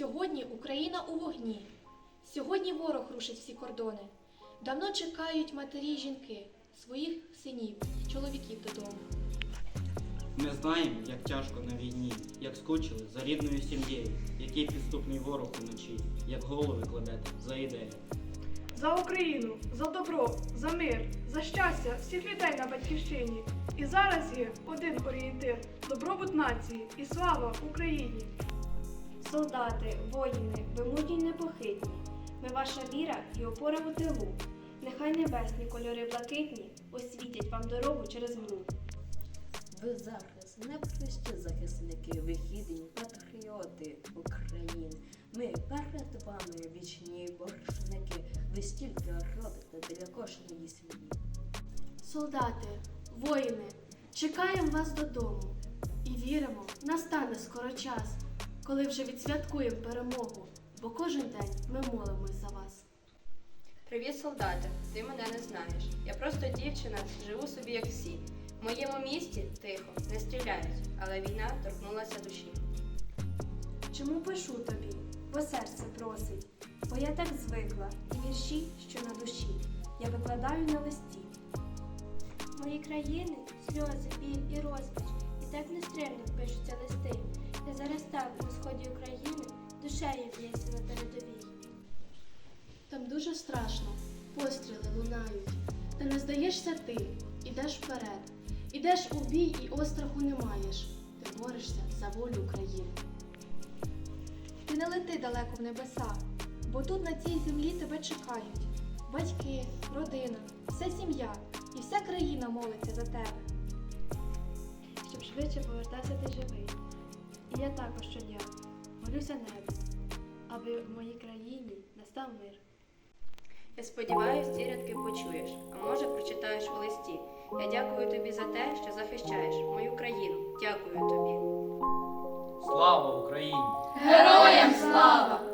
Сьогодні Україна у вогні. Сьогодні ворог рушить всі кордони. Давно чекають матері й жінки своїх синів, чоловіків додому. Ми знаємо, як тяжко на війні, як скучили за рідною сім'єю, який підступний ворог уночі, як голови кладете за ідею. За Україну, за добро, за мир, за щастя всіх людей на батьківщині. І зараз є один орієнтир добробут нації і слава Україні. Солдати, воїни, ви мужні й непохитні. Ми ваша віра і опора у тилу. Нехай небесні кольори блакитні освітять вам дорогу через млу. Ви зараз непрості захисники, ви гідні патріоти України. Ми перед вами вічні боржники. Ви стільки робите для кожної сім'ї. Солдати, воїни, чекаємо вас додому і віримо, настане скоро час, коли вже відсвяткуємо перемогу, бо кожен день ми молимось за вас. Привіт, солдати! Ти мене не знаєш. Я просто дівчина, живу собі як всі. В моєму місті тихо, не стріляють, але війна торкнулася душі. Чому пишу тобі? Бо серце просить, бо я так звикла, і вірші, що на душі, я викладаю на листі. Мої країни сльози, біль і розпач, і так нестримно пишуться листи. Зараз там, на сході України, душею б'ється на передовій. Там дуже страшно, постріли лунають. Та не здаєшся ти, ідеш вперед. Ідеш у бій і остраху не маєш. Ти борешся за волю України. Ти не лети далеко в небеса, бо тут на цій землі тебе чекають. Батьки, родина, вся сім'я і вся країна молиться за тебе. щоб швидше повертався ти живий. І я також щодня молюся небо, аби в моїй країні настав мир. Я сподіваюся, ці рядки почуєш, а може прочитаєш у листі. Я дякую тобі за те, що захищаєш мою країну. Дякую тобі. Слава Україні! Героям слава!